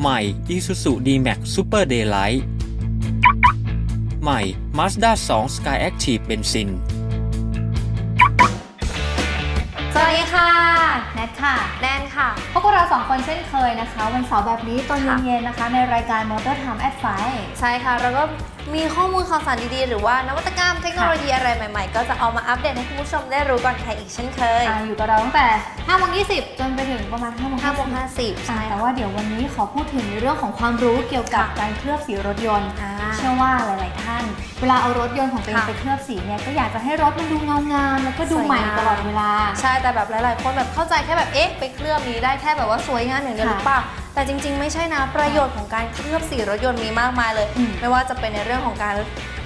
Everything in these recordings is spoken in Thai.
ใหม่ Isuzu D-Max Super Daylight ใหม่ Mazda 2 Sky Active Benzin สวัสดีค่ะ แนทค่ะ แนนค่ะพวกเราสองคนเช่นเคยนะคะ วันเสาร์แบบนี้ตอนค่ะเย็นๆนะคะ ในรายการ Motor Time at 5ใช่ค่ะ แล้วก็ มีข้อมูลข่าวสารดีๆ หรือว่านวัตกรรมเทคโนโลยีอะไรใหม่ๆ ก็จะเอามาอัปเดตให้คุณผู้ชมได้รู้ก่อนใครอีกเช่นเคย อ่าอยู่กับเราตั้งแต่5โมง20 จนไปถึงประมาณ5โมง5โมง50 50ใช่แต่ค่ะว่าเดี๋ยววันนี้ขอพูดถึงในเรื่องของความรู้เกี่ยวกับค่ะการเคลือบสีรถยนต์ อ่า เชื่อว่าหลาย ๆ ท่าน เวลาเอารถยนต์ของตัวเองค่ะไปเคลือบสีเนี่ยก็อยากจะให้รถมันดูเงางามแล้วก็ดูสวยใหม่งามตลอดเวลา ใช่แต่แบบหลายๆ คนแบบเข้าใจแค่แบบเอ๊ะไปเคลือบนี้ได้แค่แบบว่าสวยงามอย่างเดียวหค่ะรือเปล่า แต่จริง ๆ ไม่ใช่นะประโยชน์ของการเคลือบสีรถยนต์มีมากมายเลย อืมไม่ว่าจะเป็นในเรื่องของการ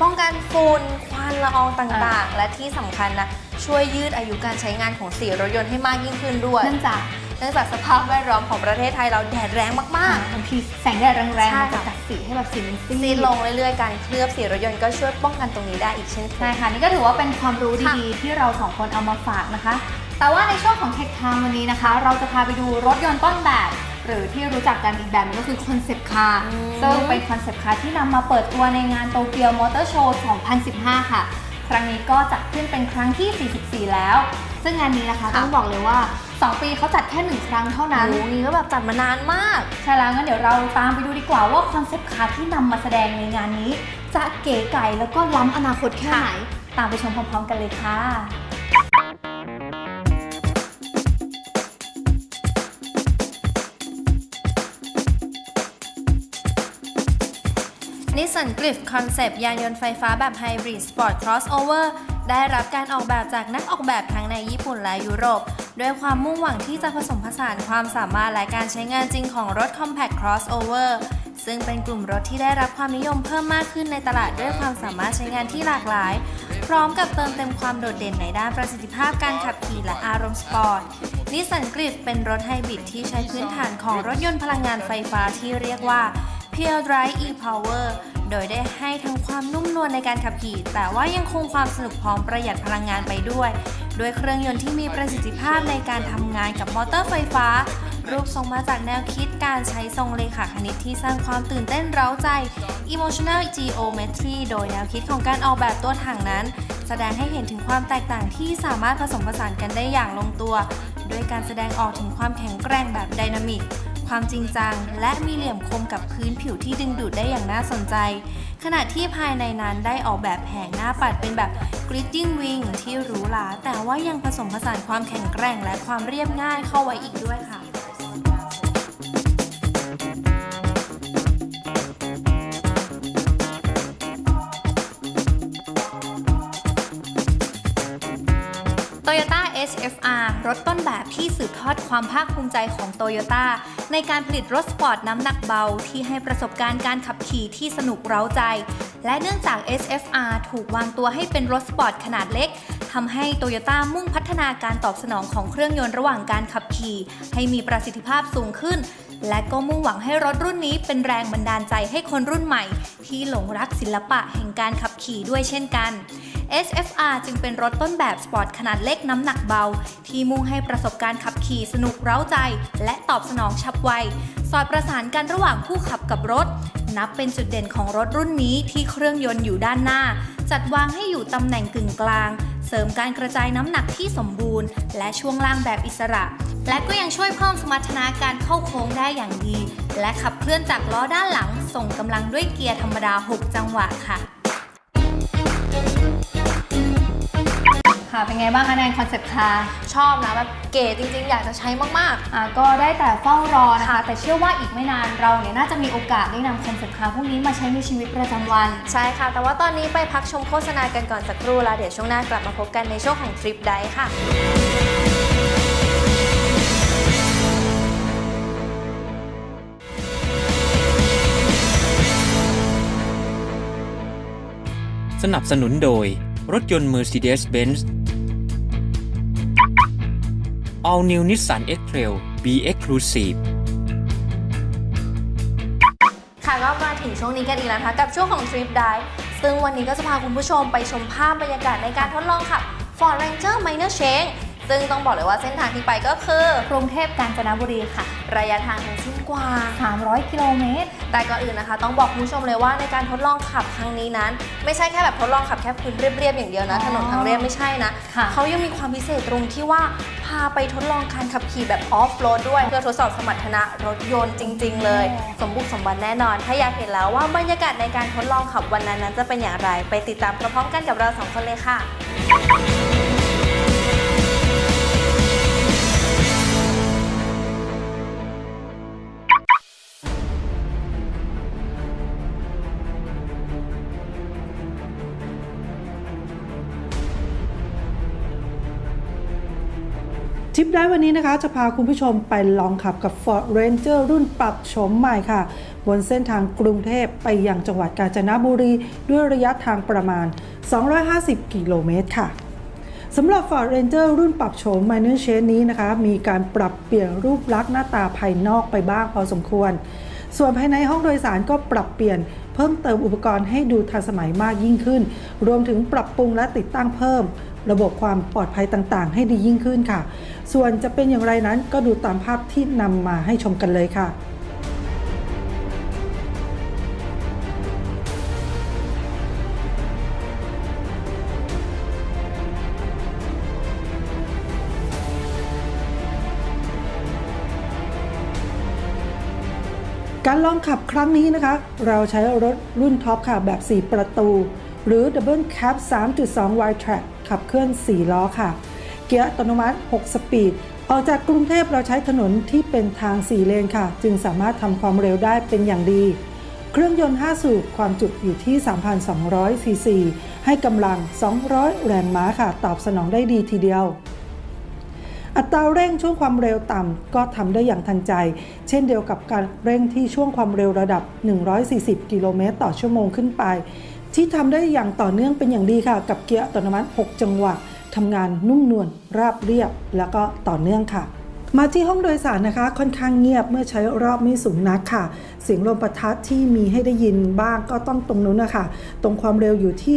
ป้องกันฝุ่นควันละอองต่างๆ และที่สำคัญนะช่วยยืดอายุการใช้งานของสีรถยนต์ให้มากยิ่งขึ้นด้วยเนื่องจาก เนื่องจากสภาพแวดล้อมของประเทศไทยเราแดดแรงมากๆบางทีแสงแดดแรงๆใช่มันจะค่ะกัดสีให้แบบสีมันซีซีดดลงเรื่อยๆการเคลือบสีรถยนต์ก็ช่วยป้องกันตรงนี้ได้อีกเช่นเคใช่ย ค่ะ นี่ก็ถือว่าเป็นความรู้ค่ะ ดีๆ ที่เราสองคนเอามาฝากนะคะ แต่ว่าในช่วงของเทคไทม์วันนี้นะคะ เราจะพาไปดูรถยนต์ต้นแบบ หรือที่รู้จักกันอีกแบบหนึงก็คือคอนเซปต์คาร์อืมซึ่งเป็นคอนเซปต์คาร์ที่นำมาเปิดตัวในงานโตเกียวมอเตอร์โชว์ 2015 ค่ะ ครั้งนี้ก็จัดขึ้นเป็นครั้งที่ 44 แล้ว ซึ่งงานนี้นะคะต้องบอกเลยว่า 2 ปีเขาจัดแค่หนึ่งครั้งเท่านั้นโอ้โหนี่ก็แบบจัดมานานมาก ใช่แล้วงั้นเดี๋ยวเราตามไปดูดีกว่าว่าคอนเซปต์คาร์ที่นำมาแสดงในงานนี้ จะเก๋ไก่แล้วก็ล้ำอนาคตแค่ไหน ตามไปชมพร้อมๆ กันเลยค่ะ นิสสันกริฟคอนเซปต์ยานยนต์ไฟฟ้าแบบไฮบริดสปอร์ตครอสโอเวอร์ได้รับการออกแบบจากนักออกแบบทั้งในญี่ปุ่นและยุโรป ด้วยความมุ่งหวังที่จะผสมผสานความสามารถและการใช้งานจริงของรถ Compact Crossover ซึ่งเป็นกลุ่มรถที่ได้รับความนิยมเพิ่มมากขึ้นในตลาดด้วยความสามารถใช้งานที่หลากหลาย พร้อมกับเติมเต็มความโดดเด่นในด้านประสิทธิภาพการขับขี่และอารมณ์สปอร์ตนิสสันกริฟเป็นรถไฮบริดที่ใช้พื้นฐานของรถยนต์พลังงานไฟฟ้าที่เรียกว่า Pure Drive e-Power โดยได้ให้ทั้งความนุ่มนวลในการขับขี่ แต่ว่ายังคงความสนุกพร้อมประหยัดพลังงานไปด้วย ด้วยเครื่องยนต์ที่มีประสิทธิภาพในการทำงานกับมอเตอร์ไฟฟ้า รูปทรงมาจากแนวคิดการใช้ทรงเลขาคณิตที่สร้างความตื่นเต้นเร้าใจ Emotional Geometry โดยแนวคิดของการออกแบบตัวถังนั้น แสดงให้เห็นถึงความแตกต่างที่สามารถผสมผสานกันได้อย่างลงตัว ด้วยการแสดงออกถึงความแข็งแกร่งแบบไดนามิก ความจริงจัง และมีเหลี่ยมคมกับพื้นผิวที่ดึงดูดได้อย่างน่าสนใจ ขณะที่ภายในนั้นได้ออกแบบแผงหน้าปัดเป็นแบบ Gridding Wing ที่หรูหราแต่ว่ายังผสมผสานความแข็งแกร่งและความเรียบง่ายเข้าไว้อีกด้วยค่ะ HFR รถต้นแบบที่สืบทอดความภาคภูมิใจของโตโยต้าในการผลิตรถสปอร์ตน้ำหนักเบา ที่ให้ประสบการณ์การขับขี่ที่สนุกเร้าใจ และเนื่องจาก HFR ถูกวางตัวให้เป็นรถสปอร์ตขนาดเล็กทำให้โตโยต้ามุ่งพัฒนาการตอบสนองของเครื่องยนต์ระหว่างการขับขี่ ให้มีประสิทธิภาพสูงขึ้น และก็มุ่งหวังให้รถรุ่นนี้เป็นแรงบันดาลใจให้คนรุ่นใหม่ ที่หลงรักศิลปะแห่งการขับขี่ด้วยเช่นกัน SFR จึงเป็นรถต้นแบบสปอร์ตขนาดเล็กน้ำหนักเบา ที่มุ่งให้ประสบการณ์ขับขี่สนุกเร้าใจ และตอบสนองฉับไว สอดประสานกันระหว่างผู้ขับกับรถ นับเป็นจุดเด่นของรถรุ่นนี้ที่เครื่องยนต์อยู่ด้านหน้า จัดวางให้อยู่ตำแหน่งกึ่งกลาง เสริมการกระจายน้ำหนักที่สมบูรณ์ และช่วงล่างแบบอิสระ และก็ยังช่วยเพิ่มสมรรถนะการเข้าโค้งได้อย่างดี และขับเคลื่อนจากล้อด้านหลัง ส่งกำลังด้วยเกียร์ธรรมดา 6 จังหวะค่ะ ค่ะ เป็นไงบ้างคะแนนคอนเซ็ปต์คาร์ชอบนะแบบเก๋จริงๆ อยากจะใช้มากอ่าก็ได้แต่เฝ้ารอนะคะ แต่เชื่อว่าอีกไม่นานเราเนี่ยน่าจะมีโอกาสได้นำคอนเซ็ปต์คาร์พวกนี้มาใช้ในชีวิตประจำวันๆใช่ค่ะ แต่ว่าตอนนี้ไปพักชมโฆษณากันก่อนสักครู่แล้วเดี๋ยวช่วงหน้ากลับมาพบกันในช่วงของทริปไดค่ะคสนับสนุนโดย รถยนต์ Mercedes-Benz All New Nissan X-Trail B Exclusive ค่ะก็มาถึงช่วงนี้กันอีกแล้วนะคะกับช่วงของ Trip Dive ซึ่งวันนี้ก็จะพาคุณผู้ชมไปชมภาพบรรยากาศในการทดลองขับ Ford Ranger Minor Change ซึ่งต้องบอกเลยว่าเส้นทางที่ไปก็คือกรุงเทพกาญจนบุรีค่ะ ระยะทางทั้งสิ้นกว่า 300 กิโลเมตร แต่ก่อนอื่นนะคะ ต้องบอกคุณผู้ชมเลยว่าในการทดลองขับครั้งนี้นั้น ไม่ใช่แค่แบบทดลองขับแค่พื้นเรียบๆอย่างเดียวนะอ๋อถนนทางเรียบไม่ใช่นะ ค่ะเขายังมีความพิเศษตรงที่ว่าพาไปทดลองการขับขี่แบบออฟโรดด้วย เพื่อทดสอบสมรรถนะรถยนต์จริง ๆ เลยสมบุกสมบันแน่นอน ถ้าอยากเห็นแล้วว่าบรรยากาศในการทดลองขับวันนั้นนั้นจะเป็นอย่างไร ไปติดตามพร้อมๆกันกับเราสองคนเลยค่ะ ทิปได้วันนี้นะคะจะพาคุณผู้ชมไปลองขับกับ Ford Ranger รุ่นปรับโฉมใหม่ค่ะ บนเส้นทางกรุงเทพไปยังจังหวัดกาญจนบุรี ด้วยระยะทางประมาณ 250 กิโลเมตรค่ะสำหรับ Ford Ranger รุ่นปรับโฉม Minor Change นี้นะคะ มีการปรับเปลี่ยนรูปลักษณ์หน้าตาภายนอกไปบ้างพอสมควร ส่วนภายในห้องโดยสารก็ปรับเปลี่ยน เพิ่มเติมอุปกรณ์ให้ดูทันสมัยมากยิ่งขึ้น รวมถึงปรับปรุงและติดตั้งเพิ่ม ระบบความปลอดภัยต่างๆ ให้ดียิ่งขึ้นค่ะ ส่วนจะเป็นอย่างไรนั้นก็ดูตามภาพที่นำมาให้ชมกันเลยค่ะ การลองขับครั้งนี้นะคะ เราใช้รถรุ่นท็อปค่ะแบบ 4 ประตู หรือ Double Cab 3.2 Wide Track ขับเคลื่อน 4 ล้อค่ะ เกียร์อัตโนมัติ 6 สปีด ออกจากกรุงเทพเราใช้ถนนที่เป็นทาง 4 เลนค่ะ จึงสามารถทำความเร็วได้เป็นอย่างดี เครื่องยนต์ 5 สูบความจุอยู่ที่ 3,200 ซีซี ให้กำลัง 200 แรงม้าค่ะ ตอบสนองได้ดีทีเดียว อัตราเร่งช่วงความเร็วต่ำก็ทำได้อย่างทันใจ เช่นเดียวกับการเร่งที่ช่วงความเร็วระดับ 140 กิโลเมตรต่อชั่วโมงขึ้นไป ที่ทำได้อย่างต่อเนื่องเป็นอย่างดีค่ะ กับเกียร์อัตโนมัติ 6 จังหวะทำงานนุ่มนวลราบเรียบ แล้วก็ต่อเนื่องค่ะมาที่ห้องโดยสารนะคะ ค่อนข้างเงียบเมื่อใช้รอบไม่สูงนักค่ะ เสียงลมประทัดที่มีให้ได้ยินบ้างก็ต้องตรงนู้นนะคะ ตรงความเร็วอยู่ที่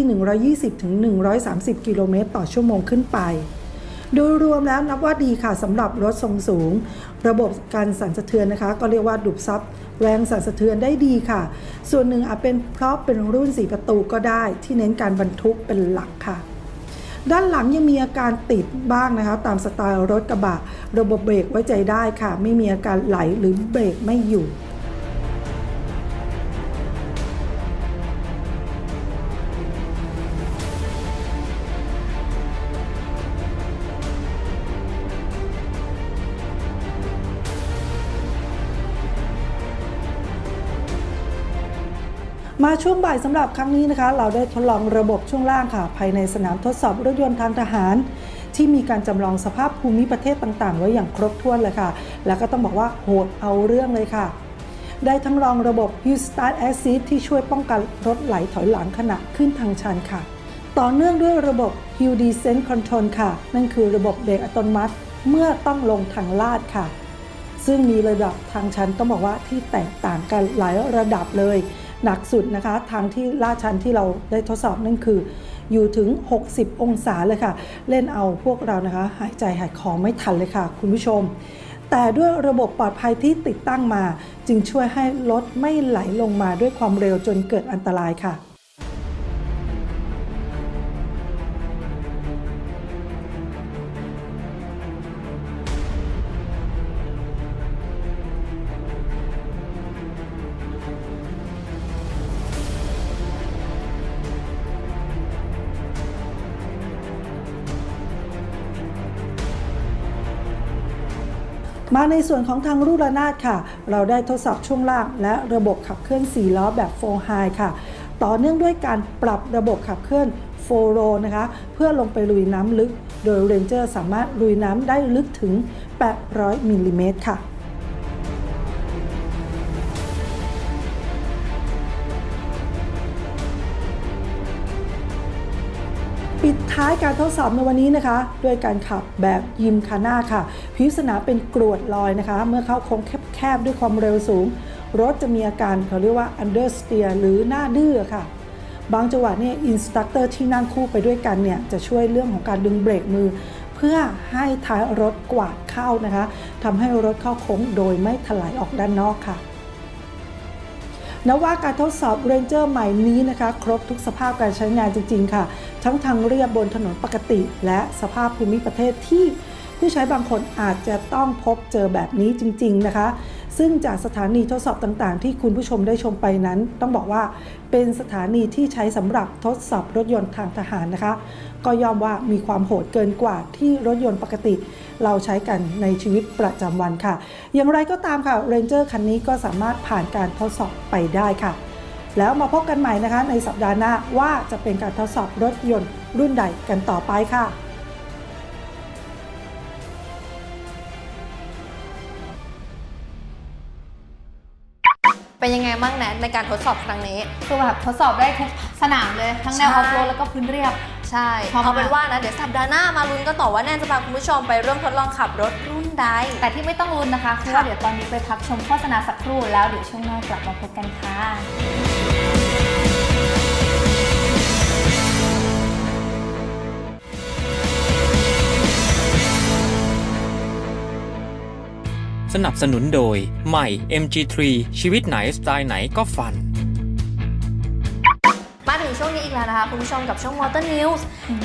120-130 กิโลเมตรต่อชั่วโมงขึ้นไป โดยรวมแล้วนับว่าดีค่ะสำหรับรถทรงสูง ระบบการสั่นสะเทือนนะคะ ก็เรียกว่าดูดซับแรงสั่นสะเทือนได้ดีค่ะ ส่วนหนึ่งอาจเป็นเพราะเป็นรุ่น4ประตูก็ได้ที่เน้นการบรรทุกเป็นหลักค่ะด้านหลังยังมีอาการติดบ้างนะคะ ตามสไตล์รถกระบะ ระบบเบรกไว้ใจได้ค่ะ ไม่มีอาการไหลหรือเบรกไม่อยู่ มาช่วงบ่ายสำหรับครั้งนี้นะคะ เราได้ทดลองระบบช่วงล่างค่ะ ภายในสนามทดสอบรถยนต์ทางทหาร ที่มีการจำลองสภาพภูมิประเทศต่างๆ ไว้อย่างครบถ้วนเลยค่ะ แล้วก็ต้องบอกว่าโหดเอาเรื่องเลยค่ะได้ทั้งรองระบบ Hill Start Assist ที่ช่วยป้องกันรถไหลถอยหลังขณะขึ้นทางชันค่ะ ต่อเนื่องด้วยระบบ Hill Descent Control ค่ะ นั่นคือระบบเบรกอัตโนมัติ เมื่อต้องลงทางลาดค่ะ ซึ่งมีระดับทางชันต้องบอกว่าที่แตกต่างกันหลายระดับเลย หนักสุดนะคะ ทางที่ลาดชันที่เราได้ทดสอบนั่นคือ อยู่ถึง 60 องศาเลยค่ะ เล่นเอาพวกเรานะคะ หายใจหายคอไม่ทันเลยค่ะ คุณผู้ชม แต่ด้วยระบบปลอดภัยที่ติดตั้งมา จึงช่วยให้รถไม่ไหลลงมาด้วยความเร็วจนเกิดอันตรายค่ะ มาในส่วนของทางรูระนาดค่ะ เราได้ทดสอบช่วงล่างและระบบขับเคลื่อน4ล้อแบบ4 High ค่ะ ต่อเนื่องด้วยการปรับระบบขับเคลื่อน4 Row นะคะ เพื่อลงไปลุยน้ำลึก โดยเรนเจอร์สามารถลุยน้ำได้ลึกถึง 800มิลลิเมตรค่ะ ท้ายการทดสอบในวันนี้นะคะ ด้วยการขับแบบยิมคาน่าค่ะผิวสนามเป็นกรวดลอยนะคะ เมื่อเข้าโค้งแคบๆด้วยความเร็วสูง รถจะมีอาการเขาเรียกว่า understeer หรือหน้าดื้อค่ะ บางจังหวะเนี่ยอินสตัคเตอร์ที่นั่งคู่ไปด้วยกันเนี่ยจะช่วยเรื่องของการดึงเบรกมือ เพื่อให้ท้ายรถกวาดเข้านะคะทำให้รถเข้าโค้งโดยไม่ถลายออกด้านนอกค่ะ นว่าการทดสอบเรนเจอร์ใหม่นี้นะคะ ครบทุกสภาพการใช้งานจริง ๆ ค่ะ ทั้งทางเรียบบนถนนปกติ และสภาพภูมิประเทศที่ผู้ใช้บางคนอาจจะต้องพบเจอแบบนี้จริง ๆ นะคะ ซึ่งจากสถานีทดสอบต่างๆ ที่คุณผู้ชมได้ชมไปนั้น ต้องบอกว่าเป็นสถานีที่ใช้สำหรับทดสอบรถยนต์ทางทหารนะคะ ก็ยอมว่ามีความโหดเกินกว่าที่รถยนต์ปกติ เราใช้กันในชีวิตประจำวันค่ะ อย่างไรก็ตามค่ะ Ranger คันนี้ก็สามารถผ่านการทดสอบไปได้ค่ะ แล้วมาพบกันใหม่นะคะในสัปดาห์หน้าว่าจะเป็นการทดสอบรถยนต์รุ่นใดกันต่อไปค่ะ เป็นยังไงบ้างแนทในการทดสอบครั้งนี้ คือแบบทดสอบได้ทุกสนามเลยทั้งแนวอใช่อฟโรดแล้วก็พื้นเรียบ ใช่ชอบมาก เอาเป็นว่านะเดี๋ยวสัปดาห์หน้ามาลุ้นกันต่อว่าแนนจะพาคุณผู้ชมไปร่วมทดลองขับรถรุ่นใด แต่ที่ไม่ต้องลุ้นนะคะคือว่าเดี๋ยวตอนนี้ไปพักชมโฆษณาสักครู่แล้วเดี๋ยวช่วงหน้ากลับมาพบกันค่ะ สนับสนุนโดย ใหม่ MG3 ชีวิตไหนสไตล์ไหนก็ฟัน มาถึงช่วงนี้อีกแล้วนะคะ คุณผู้ชมกับช่วง Motor News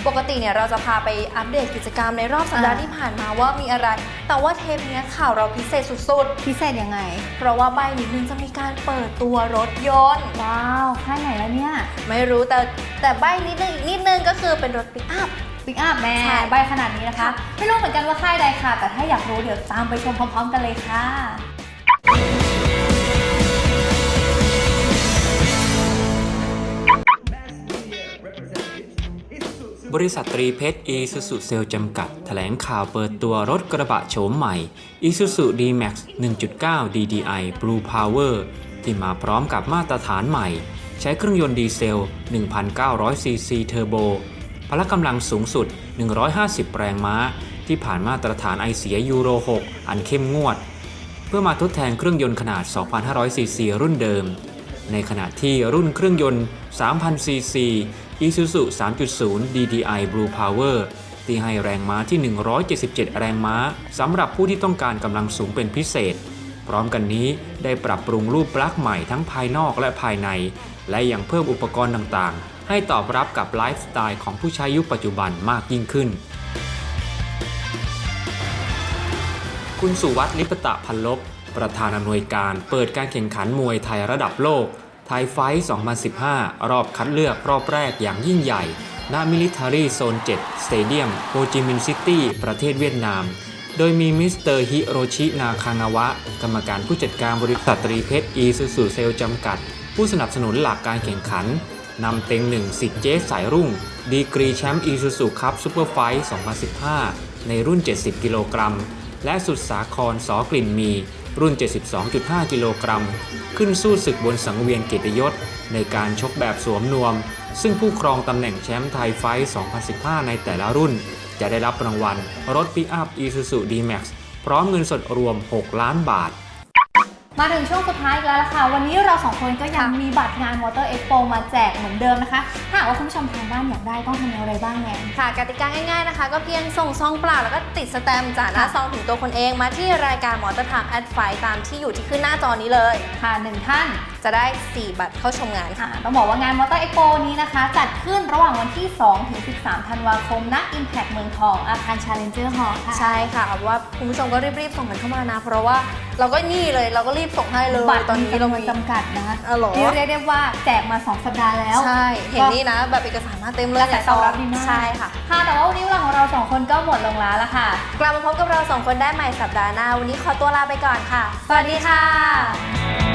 ปกติเนี่ยเราจะพาไปอัปเดตกิจกรรมในรอบสัปดาห์อ่าที่ผ่านมาว่ามีอะไร แต่ว่าเทปเนี้ยข่าวเราพิเศษสุดพิเศษยังไง ๆ เพราะว่าใบนิดนึงจะมีการเปิดตัวรถยนต์ ว้าวค่ายไหนแล้วเนี่ย ไม่รู้แต่แต่ใบนิดนึงอีกนิดนึงก็คือเป็นรถปิกอัพ ปิกอัพแม่ใช่ ใบขนาดนี้นะคะ ไม่รู้เหมือนกันว่าค่ายใดค่ะ แต่ถ้าอยากรู้เดี๋ยวตามไปชมพร้อมๆกันเลยค่ะ บริษัทตรีเพชรอีซูซูเซลจำกัด แถลงข่าวเปิดตัวรถกระบะโฉมใหม่ Isuzu D-Max 1.9 DDI Blue Power ที่มาพร้อมกับมาตรฐานใหม่ ใช้เครื่องยนต์ดีเซล 1,900 ซีซีเทอร์โบ พละกำลังสูงสุด 150 แรงม้า ที่ผ่านมาตรฐานไอเสียยูโร 6 อันเข้มงวด เพื่อมาทดแทนเครื่องยนต์ขนาด 2,500 ซีซีรุ่นเดิม ในขณะที่รุ่นเครื่องยนต์ 3,000 ซีซี Isuzu 3.0 DDI Blue Power ที่ให้แรงม้าที่ 177 แรงม้าสำหรับผู้ที่ต้องการกำลังสูงเป็นพิเศษ พร้อมกันนี้ได้ปรับปรุงรูปลักษณ์ใหม่ทั้งภายนอกและภายใน และยังเพิ่มอุปกรณ์ต่างๆ ให้ตอบรับกับไลฟ์สไตล์ของผู้ใช้ยุคปัจจุบันมากยิ่งขึ้น คุณสุวัสดิ์ลิปตะพันลบ ประธานอำนวยการเปิดการแข่งขันมวยไทยระดับโลก ไทยไฟท์ 2015 รอบคัดเลือกรอบแรกอย่างยิ่งใหญ่ณมิลิ t ารีโซน 7 สเตเดียมโฮจิมินห์ซิตี้ ประเทศเวียดนาม โดยมีมิสเตอร์ฮิโรชิ นาคางาวะ กรรมการผู้จัดการบริษัทตรีเพชรอีซูซูเซลจำกัด ผู้สนับสนุนหลักการแข่งขัน นำเต็งหนึ่งสิทธิ์เจสสายรุ่ง ดีกรีแชมป์อีซูซูคัพซูเปอร์ไฟท์2015 ในรุ่น 70 กิโลกรัม และสุดสาครสอกลิ่นมี รุ่น 72.5 กิโลกรัม ขึ้นสู้ศึกบนสังเวียนเกียรติยศ ในการชกแบบสวมนวม ซึ่งผู้ครองตำแหน่งแชมป์ไทยไฟท์2015 ในแต่ละรุ่น จะได้รับรางวัล รถปิกอัพ Isuzu D-Max พร้อมเงินสดรวม 6 ล้านบาท มาถึงช่วงสุดท้ายอีกแล้วล่ะค่ะ วันนี้เราสองคนก็ยังมีบัตรงาน Motor Expo มาแจกเหมือนเดิมนะคะถ้าหากว่าคุณผู้ชมทางบ้านอยากได้ต้องทำอย่างไรบ้างแนนค่ะกติกาง่ายๆนะคะ ก็เพียงส่งซองเปล่าแล้วก็ติดสแตมป์จากหน้าซองถึงตัวคนเองมาที่รายการมอเตอร์ไทม์แอดไฟตามที่อยู่ที่ขึ้นหน้าจอนี้เลย ค่ะหนึ่งท่าน จะได้ 4 บัตรเข้าชมงานค่ะค่ะต้องบอกว่างาน Motor Expo นี้นะคะ จัดขึ้นระหว่างวันที่ 2 ถึง 13 ธันวาคมณ Impact เมืองทอง อาคาร Challenger Hall ค่ะ ใช่ค่ะเอาเป็นว่าคุณผู้ชมก็รีบๆ ส่งกันเข้ามานะ เพราะว่าเราก็นี่เลยเราก็รีบส่งให้เลยบัตรตอนมีนี้เราจำนวนมีจำกัดนะคะอ๋อเหรอที่เรียกได้ว่าแจกมา 2 สัปดาห์แล้ว ใช่ เห็นนี่นะ แบบเอกสารมาเต็มเลยกระแสตอบรับดีมากใช่ค่ะค่ะแต่ว่าวันนี้เวลาของเราสองคนก็หมดลงแล้วละค่ะ กลับมาพบกับเราสองคนได้ใหม่สัปดาห์หน้าวันนี้ขอตัวลาไปก่อนค่ะ สวัสดีค่ะ